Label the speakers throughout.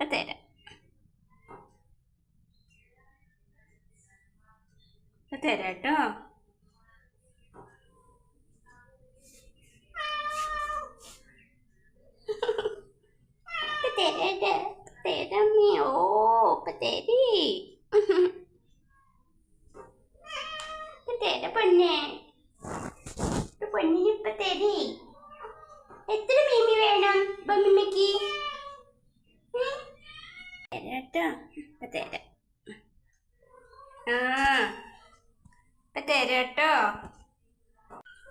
Speaker 1: തരാം തരാം കേട്ടോ ഇപ്പം ഓ തരി എത്ര മീമി വേണം ബമ്മിമ്മക്ക് തരാട്ടോ ഇപ്പം തരാം ആ ഇപ്പം തരാട്ടോ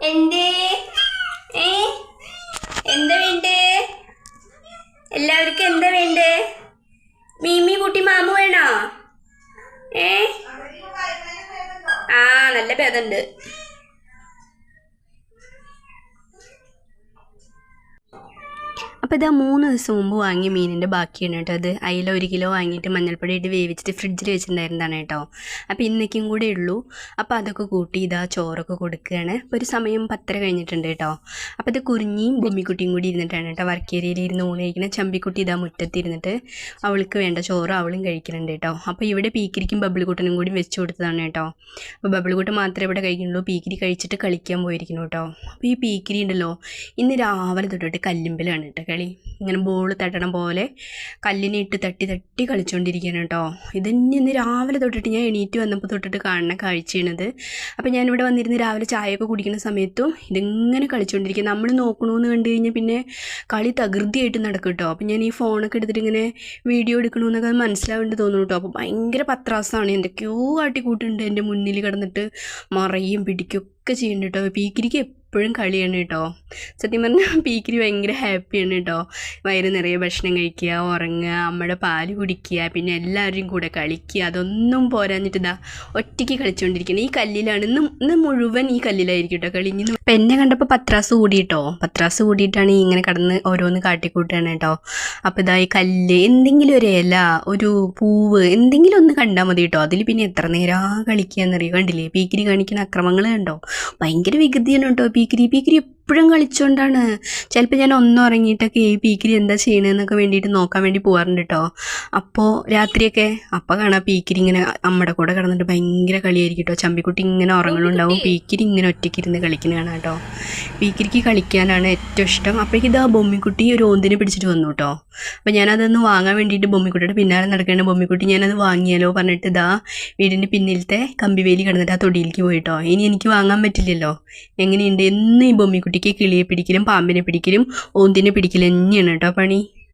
Speaker 1: എന്തേ? ഏ? എന്താ വേണ്ടേ? എല്ലാവർക്കും എന്താ വേണ്ടേ? മീമി കുട്ടി മാമു വേണോ? ഏ? ആ നല്ല ഭേദമുണ്ട് അപ്പോൾ ഇതാ മൂന്ന് ദിവസം മുമ്പ് വാങ്ങിയ മീനിന്റെ ബാക്കിയാണ് കേട്ടോ അത്. അയില ഒരു കിലോ വാങ്ങിയിട്ട് മഞ്ഞൾപ്പൊടി ഇട്ട് വേവിച്ചിട്ട് ഫ്രിഡ്ജിൽ വെച്ചിട്ടുണ്ടായിരുന്നതാണ് കേട്ടോ. അപ്പോൾ ഇന്നേക്കും കൂടെ ഉള്ളൂ. അപ്പോൾ അതൊക്കെ കൂട്ടി ഇതാ ചോറൊക്കെ കൊടുക്കുകയാണ് അപ്പോൾ ഒരു സമയം പത്തര കഴിഞ്ഞിട്ടുണ്ട് കേട്ടോ. അപ്പോൾ ഇത് കുറിഞ്ഞിയും ബൊമ്മിക്കുട്ടിയും കൂടി ഇരുന്നിട്ടാണ് കേട്ടോ. വർക്കേരിയയിൽ ഇരുന്ന് ഊണ് ചമ്പിക്കുട്ടി ഇതാ മുറ്റത്തിരുന്നിട്ട് അവൾക്ക് വേണ്ട ചോറ് അവളും കഴിക്കുന്നുണ്ട് കേട്ടോ. അപ്പോൾ ഇവിടെ പീക്കിരിക്കും ബബിൾക്കുട്ടനും കൂടി വെച്ച് കൊടുത്തതാണ് കേട്ടോ. അപ്പോൾ ബബിൾക്കുട്ടൻ മാത്രമേ ഇവിടെ കഴിക്കുന്നുള്ളൂ. പീക്കിരി കഴിച്ചിട്ട് കളിക്കാൻ പോയിരിക്കുന്നു കേട്ടോ. അപ്പോൾ ഈ പീക്കിരി ഉണ്ടല്ലോ ഇന്ന് രാവിലെ തൊട്ടിട്ട് കല്ലുമ്പലാണ് കേട്ടോ കളി ഇങ്ങനെ ബോൾ തട്ടണം പോലെ കല്ലിനെ ഇട്ട് തട്ടി തട്ടി കളിച്ചുകൊണ്ടിരിക്കുകയാണ് കേട്ടോ. ഇതന്നെ ഇന്ന് രാവിലെ തൊട്ടിട്ട് ഞാൻ എണീറ്റ് വന്നപ്പോൾ തൊട്ടിട്ട് കാണുന്ന കാഴ്ചയാണിത്. അപ്പോൾ ഞാനിവിടെ വന്നിരുന്ന് രാവിലെ ചായയൊക്കെ കുടിക്കുന്ന സമയത്തും ഇതിങ്ങനെ കളിച്ചുകൊണ്ടിരിക്കുക നമ്മൾ നോക്കണമെന്ന് കണ്ടു കഴിഞ്ഞാൽ പിന്നെ കളി തകൃതിയായിട്ട് നടക്കും കേട്ടോ. അപ്പോൾ ഞാൻ ഈ ഫോണൊക്കെ എടുത്തിട്ട് ഇങ്ങനെ വീഡിയോ എടുക്കണമെന്നൊക്കെ മനസ്സിലാവേണ്ടി തോന്നുന്നു കേട്ടോ. അപ്പോൾ ഭയങ്കര പത്രാസമാണ് എന്തൊക്കെയോ കാട്ടിക്കൂട്ടുണ്ട് എന്റെ മുന്നിൽ കിടന്നിട്ട് മറയും പിടിക്കും ഒക്കെ ചെയ്യുന്നുണ്ട് കേട്ടോ. പീക്കിരിക്ക് എപ്പോഴും കളിയാണ് കേട്ടോ സത്യം പറഞ്ഞാൽ പീക്കിരി ഭയങ്കര ഹാപ്പിയാണ് കേട്ടോ വയറ് നിറയെ ഭക്ഷണം കഴിക്കുക ഉറങ്ങുക അമ്മയുടെ പാൽ കുടിക്കുക പിന്നെ എല്ലാവരും കൂടെ കളിക്കുക. അതൊന്നും പോരാഞ്ഞിട്ട് ഇതാ ഒറ്റയ്ക്ക് കളിച്ചുകൊണ്ടിരിക്കുന്നത് ഈ കല്ലിലാണ്. ഇന്ന് ഇന്ന് മുഴുവൻ ഈ കല്ലിലായിരിക്കും കേട്ടോ കളി. ഇനി അപ്പം എന്നെ കണ്ടപ്പോൾ പത്രാസ് കൂടിയിട്ടോ പത്രാസ് കൂടിയിട്ടാണ് ഈ ഇങ്ങനെ കടന്ന് ഓരോന്ന് കാട്ടിക്കൂട്ടുകയാണ് കേട്ടോ അപ്പോൾ ഇതാ ഈ കല്ല് എന്തെങ്കിലും ഒരു ഇല ഒരു പൂവ് എന്തെങ്കിലും ഒന്ന് കണ്ടാൽ മതി കേട്ടോ അതിൽ പിന്നെ എത്ര നേരം കളിക്കുക എന്നറിയോ കണ്ടില്ലേ? പീക്കിരി കാണിക്കുന്ന അക്രമങ്ങൾ കണ്ടോ? ഭയങ്കര വികൃതിയാണ് കേട്ടോ പീക്കിരി പീക്കിരി എപ്പോഴും കളിച്ചുകൊണ്ടാണ് ചിലപ്പോൾ ഞാൻ ഒന്നും ഉറങ്ങിയിട്ടൊക്കെ ഈ പീക്കിരി എന്താ ചെയ്യണമെന്നൊക്കെ വേണ്ടിയിട്ട് നോക്കാൻ വേണ്ടി പോകാറുണ്ട് കേട്ടോ അപ്പോൾ രാത്രിയൊക്കെ അപ്പോൾ കാണാം പീക്കിരി ഇങ്ങനെ അമ്മയുടെ കൂടെ കിടന്നിട്ട് ഭയങ്കര കളിയായിരിക്കും കേട്ടോ ചമ്പിക്കുട്ടി ഇങ്ങനെ ഉറങ്ങലുണ്ടാവും പീക്കിരി ഇങ്ങനെ ഒറ്റയ്ക്കിരുന്ന് കളിക്കുന്ന കാണാം കേട്ടോ പീക്കിരിക്ക് കളിക്കാനാണ് ഏറ്റവും ഇഷ്ടം. അപ്പോഴേക്കും ഇതാ ബൊമ്മിക്കുട്ടി ഒരു ഓന്തിനെ പിടിച്ചിട്ട് വന്നു കേട്ടോ അപ്പോൾ ഞാനതൊന്ന് വാങ്ങാൻ വേണ്ടിയിട്ട് ബൊമ്മിക്കുട്ടിയുടെ പിന്നാലെ നടക്കേണ്ട ബൊമ്മിക്കുട്ടി ഞാനത് വാങ്ങിയാലോ പറഞ്ഞിട്ട് ഇതാ വീടിന്റെ പിന്നിലത്തെ കമ്പിവേലി കിടന്നിട്ട് ആ തൊടിയിലേക്ക് പോയിട്ടോ ഇനി എനിക്ക് വാങ്ങാൻ പറ്റില്ലല്ലോ. എങ്ങനെയുണ്ട്? എന്ന് ഈ ബൊമ്മിക്കുട്ടിക്ക് കിളിയെ പിടിക്കലും പാമ്പിനെ പിടിക്കലും ഓന്തിനെ പിടിക്കലും തന്നെയാണ് കേട്ടോ പണി.